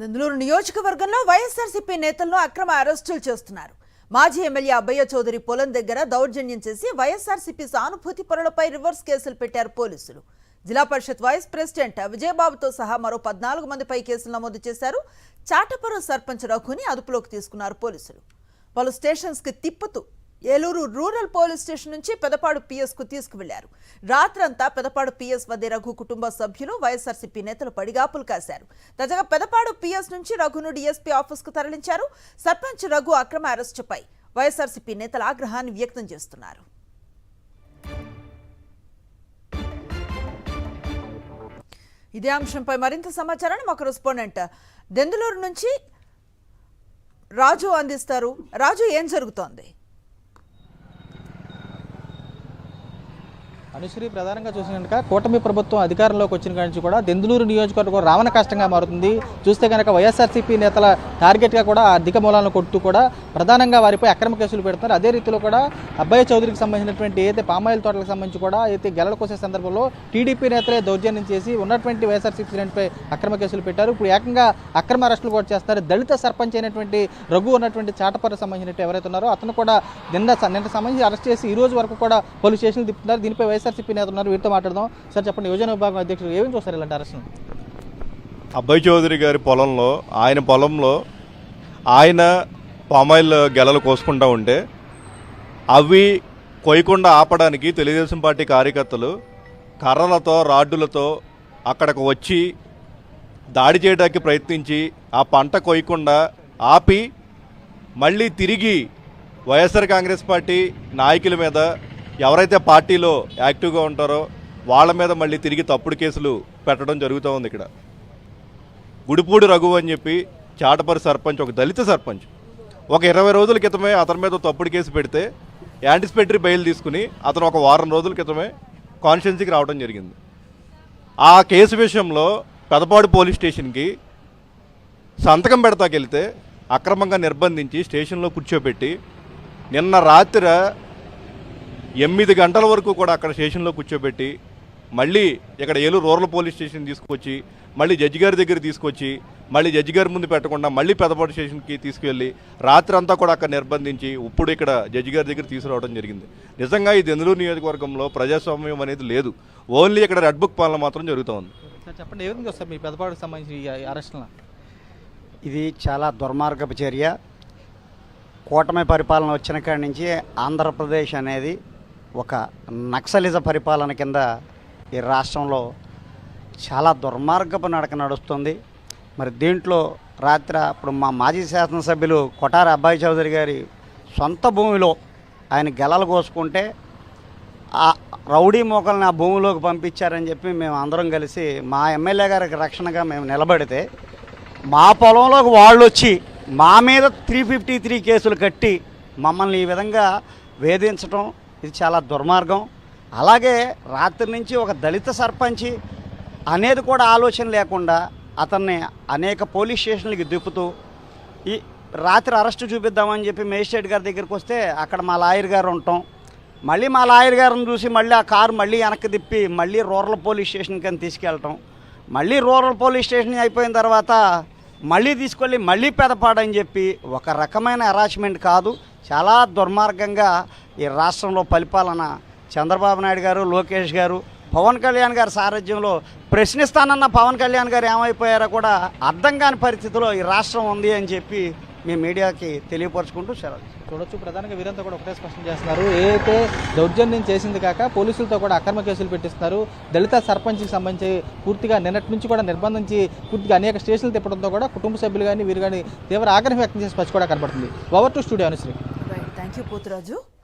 నందులూరు నియోజకవర్గంలో వైఎస్ఆర్సీపీ నేతలను అక్రమ అరెస్టులు చేస్తున్నారు. మాజీ ఎమ్మెల్యే అబ్బయ్య చౌదరి పొలం దగ్గర దౌర్జన్యం చేసి వైఎస్ఆర్సీపీ సానుభూతి పరులపై రివర్స్ కేసులు పెట్టారు పోలీసులు. జిల్లా పరిషత్ వైస్ ప్రెసిడెంట్ విజయబాబుతో సహా మరో పద్నాలుగు మందిపై కేసులు నమోదు చేశారు. చాటపురం సర్పంచ్ రఘుని అదుపులోకి తీసుకున్నారు పోలీసులు. పలు స్టేషన్స్కి తిప్పుతూ ఏలూరు రూరల్ పోలీస్ స్టేషన్ నుంచి పెదపాడు పిఎస్కు తీసుకువెళ్ళారు. రాత్రంతా పెదపాడు పిఎస్ వద్ద రఘు కుటుంబ సభ్యులు వైఎస్ఆర్సీపీ నేతలు పడిగాపులు కాశారు. తాజాగా పెదపాడు పిఎస్ నుంచి రఘును డీఎస్పీ ఆఫీస్కు తరలించారు. సర్పంచ్ రఘు అక్రమ అరెస్టుపై వైఎస్ఆర్సీపీ నేతలు ఆగ్రహాన్ని వ్యక్తం చేస్తున్నారు. ఇదే అంశంపై మరింత సమాచారాన్ని మా కరెస్పాండెంట్ దెందులూరు నుంచి రాజు అందిస్తారు. రాజు ఏం జరుగుతోంది? అనుశ్రీ ప్రధానంగా చూసిన కనుక కూటమి ప్రభుత్వం అధికారంలోకి వచ్చిన నుంచి కూడా దెందులూరు నియోజకవర్గం రావణ కష్టంగా మారుతుంది. చూస్తే కనుక వైఎస్ఆర్సీపీ నేతల టార్గెట్గా కూడా అధిక మూలాలను కొడుతూ కూడా ప్రధానంగా వారిపై అక్రమ కేసులు పెడుతున్నారు. అదే రీతిలో కూడా అబ్బాయి చౌదరికి సంబంధించినటువంటి ఏదైతే పామాయిల్ తోటలకు సంబంధించి కూడా అయితే గెలలు కోసే సందర్భంలో టీడీపీ నేతలే దౌర్జన్యం చేసి ఉన్నటువంటి వైఎస్ఆర్సీపీ శ్రేణిపై అక్రమ కేసులు పెట్టారు. ఇప్పుడు ఏకంగా అక్రమ అరెస్టులు కూడా చేస్తారు దళిత సర్పంచ్ అయినటువంటి రఘు ఉన్నటువంటి చాటపర్ర సంబంధించినట్టు ఎవరైతే ఉన్నారో అతను కూడా నిన్న నిన్న సంబంధించి అరెస్ట్ చేసి ఈ రోజు వరకు కూడా పలు స్టేషన్లు తిప్పుతున్నారు. దీనిపై వైఎస్ఆర్సీపీ నేత ఉన్నారు. వీరితో మాట్లాడదాం. సార్ చెప్పండి యువజన విభాగం అధ్యక్షుడు ఏమేమి చూస్తారు ఇలాంటి అరెస్టులు అబ్బాయి చౌదరి గారి పొలంలో ఆయన పొలంలో ఆయన పామాయిల్ గెలలు కోసుకుంటా ఉంటే అవి కొయ్యకుండా ఆపడానికి తెలుగుదేశం పార్టీ కార్యకర్తలు కర్రలతో రాడ్డులతో అక్కడికి వచ్చి దాడి చేయడానికి ప్రయత్నించి ఆ పంట కొయ్యకుండా ఆపి మళ్ళీ తిరిగి వైఎస్ఆర్ కాంగ్రెస్ పార్టీ నాయకుల మీద ఎవరైతే పార్టీలో యాక్టివ్గా ఉంటారో వాళ్ళ మీద మళ్ళీ తిరిగి తప్పుడు కేసులు పెట్టడం జరుగుతూ ఉంది ఇక్కడ. గుడిపూడి రఘు అని చెప్పి చాటపరి సర్పంచ్ ఒక దళిత సర్పంచ్ ఒక ఇరవై రోజుల క్రితమే అతని మీద తప్పుడు కేసు పెడితే యాంటిసిపేటరీ బెయిల్ తీసుకుని అతను ఒక వారం రోజుల క్రితమే కాన్స్టిట్యున్సీకి రావడం జరిగింది. ఆ కేసు విషయంలో పెదపాడు పోలీస్ స్టేషన్కి సంతకం పెడతాకెళ్తే అక్రమంగా నిర్బంధించి స్టేషన్లో కూర్చోబెట్టి నిన్న రాత్రి ఎనిమిది గంటల వరకు కూడా అక్కడ స్టేషన్లో కూర్చోబెట్టి మళ్ళీ ఇక్కడ ఏలూరు రూరల్ పోలీస్ స్టేషన్ తీసుకొచ్చి మళ్ళీ జడ్జి గారి దగ్గర తీసుకొచ్చి మళ్ళీ జడ్జి గారి ముందు పెట్టకుండా మళ్ళీ పెదపాడు స్టేషన్కి తీసుకెళ్ళి రాత్రి అంతా కూడా అక్కడ నిర్బంధించి ఇప్పుడు ఇక్కడ జడ్జి గారి దగ్గర తీసుకురావడం జరిగింది. నిజంగా ఈ దెందులూరు నియోజకవర్గంలో ప్రజాస్వామ్యం అనేది లేదు. ఓన్లీ ఇక్కడ రెడ్ బుక్ పాలన మాత్రం జరుగుతూ ఉంది. సార్ చెప్పండి ఏ విధంగా వస్తారు మీ పెదపాడుకు సంబంధించి ఈ అరెస్టులను? ఇది చాలా దుర్మార్గపు చర్య. కూటమి పరిపాలన వచ్చిన కాడి నుంచి ఆంధ్రప్రదేశ్ అనేది ఒక నక్సలిజ పరిపాలన కింద ఈ రాష్ట్రంలో చాలా దుర్మార్గపు నడక నడుస్తుంది. మరి దీంట్లో రాత్రి ఇప్పుడు మా మాజీ శాసనసభ్యులు కొటారి అబ్బాయి చౌదరి గారి సొంత భూమిలో ఆయన గెలలు కోసుకుంటే ఆ రౌడీ మోకల్ని ఆ భూమిలోకి పంపించారని చెప్పి మేము అందరం కలిసి మా ఎమ్మెల్యే గారికి రక్షణగా మేము నిలబడితే మా పొలంలోకి వాళ్ళు వచ్చి మా మీద త్రీ ఫిఫ్టీ త్రీ కేసులు కట్టి మమ్మల్ని ఈ విధంగా వేధించడం ఇది చాలా దుర్మార్గం. అలాగే రాత్రి నుంచి ఒక దళిత సర్పంచి అనేది కూడా ఆలోచన లేకుండా అతన్ని అనేక పోలీస్ స్టేషన్లకి దిప్పుతూ ఈ రాత్రి అరెస్ట్ చూపిద్దామని చెప్పి మేజిస్ట్రేట్ గారి దగ్గరికి వస్తే అక్కడ మా లాయర్ గారు ఉంటాం. మళ్ళీ మా లాయర్ గారిని చూసి మళ్ళీ ఆ కారు మళ్ళీ వెనక్కి తిప్పి మళ్ళీ రూరల్ పోలీస్ స్టేషన్కి అని తీసుకెళ్ళటం. మళ్ళీ రూరల్ పోలీస్ స్టేషన్ అయిపోయిన తర్వాత మళ్ళీ తీసుకెళ్ళి మళ్ళీ పెదపాడని చెప్పి ఒక రకమైన అరాచ్మెంట్ కాదు. చాలా దుర్మార్గంగా ఈ రాష్ట్రంలో పరిపాలన చంద్రబాబు నాయుడు గారు లోకేష్ గారు పవన్ కళ్యాణ్ గారి సారథ్యంలో ప్రశ్నిస్తానన్న పవన్ కళ్యాణ్ గారు ఏమైపోయారో కూడా అర్థం కాని పరిస్థితిలో ఈ రాష్ట్రం ఉంది అని చెప్పి మీ మీడియాకి తెలియపరుచుకుంటూ సెలవు చూడొచ్చు. ప్రధానంగా వీరంతా కూడా ఒకటే స్పష్టం చేస్తున్నారు. ఏదైతే దౌర్జన్యం చేసింది కాక పోలీసులతో కూడా అక్రమ కేసులు పెట్టిస్తున్నారు. దళిత సర్పంచ్కి సంబంధించి పూర్తిగా నిన్నటి నుంచి కూడా నిర్బంధించి పూర్తిగా అనేక స్టేషన్లు తిప్పడంతో కూడా కుటుంబ సభ్యులు కానీ వీరు కానీ తీవ్ర ఆగ్రహం వ్యక్తం చేసి పచ్చి కూడా కనబడుతుంది. Over to studio Anushree. Thank you Pothuraju